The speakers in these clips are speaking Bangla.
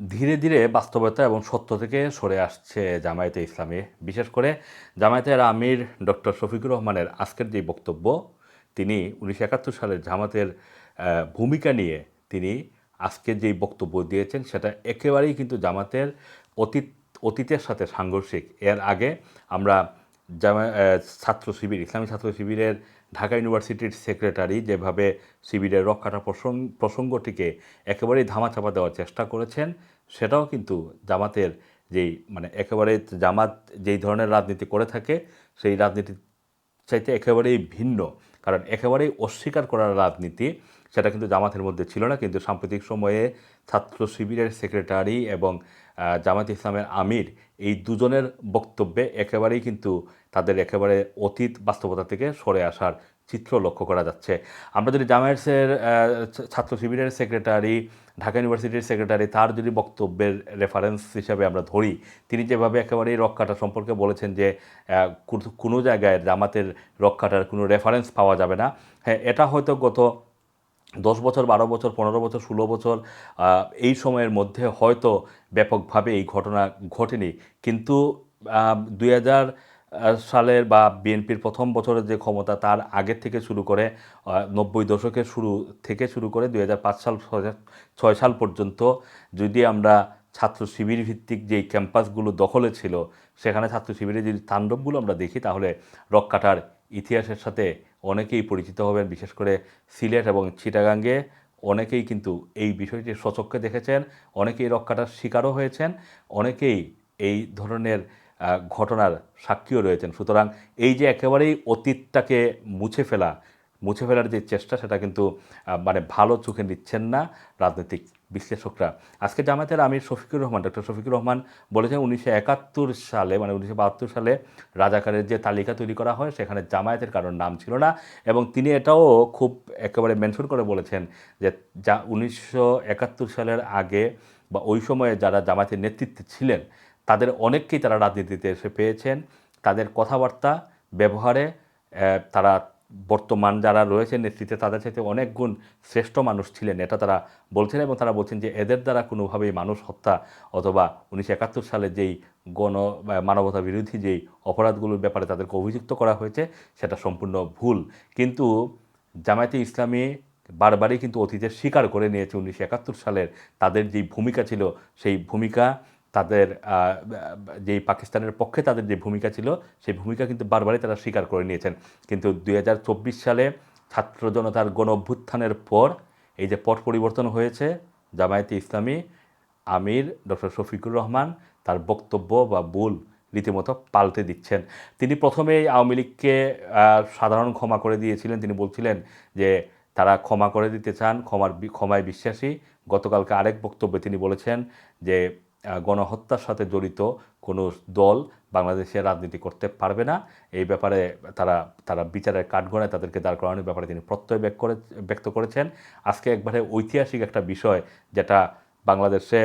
ধীরে ধীরে বাস্তবতা এবং সত্য থেকে সরে আসছে জামায়াতে ইসলামী। বিশেষ করে জামায়াতের আমির ডক্টর শফিকুর রহমানের আজকের যে বক্তব্য, তিনি উনিশশো একাত্তর সালের জামাতের ভূমিকা নিয়ে তিনি আজকে যেই বক্তব্য দিয়েছেন, সেটা একেবারেই কিন্তু জামাতের অতীত, অতীতের সাথে সাংঘর্ষিক। এর আগে আমরা জামা ছাত্র শিবির, ইসলামী ছাত্র শিবিরের ঢাকা ইউনিভার্সিটির সেক্রেটারি যেভাবে শিবিরের রক্ষাটা প্রসঙ্গ প্রসঙ্গটিকে একেবারেই ধামাচাপা দেওয়ার চেষ্টা করেছেন, সেটাও কিন্তু জামাতের যেই মানে একেবারে জামাত যেই ধরনের রাজনীতি করে থাকে, সেই রাজনীতি চাইতে একেবারেই ভিন্ন কারণ একেবারেই অস্বীকার করার রাজনীতি সেটা কিন্তু জামাতের মধ্যে ছিল না। কিন্তু সাম্প্রতিক সময়ে ছাত্র শিবিরের সেক্রেটারি এবং জামাত ইসলামের আমির এই দুজনের বক্তব্যে একেবারেই কিন্তু তাদের একেবারে অতীত বাস্তবতা থেকে সরে আসার চিত্র লক্ষ্য করা যাচ্ছে। আমরা যদি জামায়াতের ছাত্র শিবিরের সেক্রেটারি ঢাকা ইউনিভার্সিটির সেক্রেটারি তার যদি বক্তব্যের রেফারেন্স হিসাবে আমরা ধরি, তিনি যেভাবে একেবারে এই রক্ষাটা সম্পর্কে বলেছেন যে কোনো জায়গায় জামাতের রক্ষাটার কোনো রেফারেন্স পাওয়া যাবে না। হ্যাঁ এটা হয়তো গত দশ বছর, বারো বছর, পনেরো বছর, ষোলো বছর এই সময়ের মধ্যে হয়তো ব্যাপকভাবে এই ঘটনা ঘটেনি। কিন্তু দুই হাজার সালের বা বিএনপির প্রথম বছরের যে ক্ষমতা তার আগের থেকে শুরু করে নব্বই দশকের শুরু থেকে শুরু করে দুই হাজার পাঁচ সাল, ছয় সাল পর্যন্ত যদি আমরা ছাত্র শিবির ভিত্তিক যেই ক্যাম্পাসগুলো দখলে ছিল, সেখানে ছাত্র শিবিরের যদি তাণ্ডবগুলো আমরা দেখি, তাহলে রক্ষাটার ইতিহাসের সাথে অনেকেই পরিচিত হবেন, বিশেষ করে সিলেট এবং চিটাগাঙ্গে অনেকেই কিন্তু এই বিষয়টি সচক্ষে দেখেছেন, অনেকেই রক্ষাটার শিকারও হয়েছেন, অনেকেই এই ধরনের ঘটনার সাক্ষীও রয়েছেন। সুতরাং এই যে একেবারেই অতীতটাকে মুছে ফেলা, মুছে ফেলার যে চেষ্টা, সেটা কিন্তু মানে ভালো চোখে নিচ্ছেন না রাজনৈতিক বিশ্লেষকরা। আজকে জামায়াতের আমির শফিকুর রহমান, ডক্টর শফিকুর রহমান বলেছেন উনিশশো একাত্তর সালে মানে উনিশশো বাহাত্তর সালে রাজাকারের যে তালিকা তৈরি করা হয়, সেখানে জামায়াতের কারোর নাম ছিল না। এবং তিনি এটাও খুব একেবারে মেনশন করে বলেছেন যে যা উনিশশো একাত্তর সালের আগে বা ওই সময়ে যারা জামায়াতের নেতৃত্বে ছিলেন তাদের অনেককেই তারা রাজনীতিতে এসে পেয়েছেন। তাদের কথাবার্তা, ব্যবহারে তারা বর্তমান যারা রয়েছে নেতৃত্বে তাদের সাথে অনেক গুণ শ্রেষ্ঠ মানুষ ছিলেন, এটা তারা বলছেন এবং তারা বলছেন যে এদের দ্বারা কোনোভাবেই মানুষ হত্যা অথবা উনিশশো একাত্তর সালে যেই গণ মানবতা বিরোধী যেই অপরাধগুলোর ব্যাপারে তাদেরকে অভিযুক্ত করা হয়েছে, সেটা সম্পূর্ণ ভুল। কিন্তু জামায়াতে ইসলামী বারবারই কিন্তু অতীতের স্বীকার করে নিয়েছে উনিশশো একাত্তর সালের তাদের যেই ভূমিকা ছিল, সেই ভূমিকা তাদের যেই পাকিস্তানের পক্ষে তাদের যে ভূমিকা ছিল, সেই ভূমিকা কিন্তু বারবারই তারা স্বীকার করে নিয়েছেন। কিন্তু দু হাজার চব্বিশ সালে ছাত্র জনতার গণ অভ্যুত্থানের পর এই যে পট পরিবর্তন হয়েছে, জামায়াতে ইসলামী, আমির, ডক্টর শফিকুর রহমান তার বক্তব্য বা ভুল রীতিমতো পাল্টে দিচ্ছেন। তিনি প্রথমেই আওয়ামী লীগকে সাধারণ ক্ষমা করে দিয়েছিলেন। তিনি বলছিলেন যে তারা ক্ষমা করে দিতে চান, ক্ষমার ক্ষমায় বিশ্বাসী। গতকালকে আরেক বক্তব্যে তিনি বলেছেন যে গণহত্যার সাথে জড়িত কোনো দল বাংলাদেশে রাজনীতি করতে পারবে না। এই ব্যাপারে তারা তারা বিচারের কাঠগড়ায় তাদেরকে দাঁড় করানোর ব্যাপারে তিনি প্রত্যয় ব্যক্ত করে, ব্যক্ত করেছেন। আজকে একবারে ঐতিহাসিক একটা বিষয় যেটা বাংলাদেশে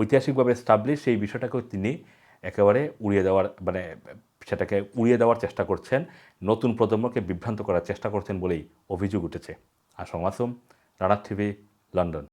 ঐতিহাসিকভাবে স্টাবলিশ সেই বিষয়টাকেও তিনি একেবারে উড়িয়ে দেওয়ার মানে সেটাকে উড়িয়ে দেওয়ার চেষ্টা করছেন। নতুন প্রজন্মকে বিভ্রান্ত করার চেষ্টা করছেন বলেই অভিযোগ উঠেছে। আর মাসুম রানার টিভি, লন্ডন।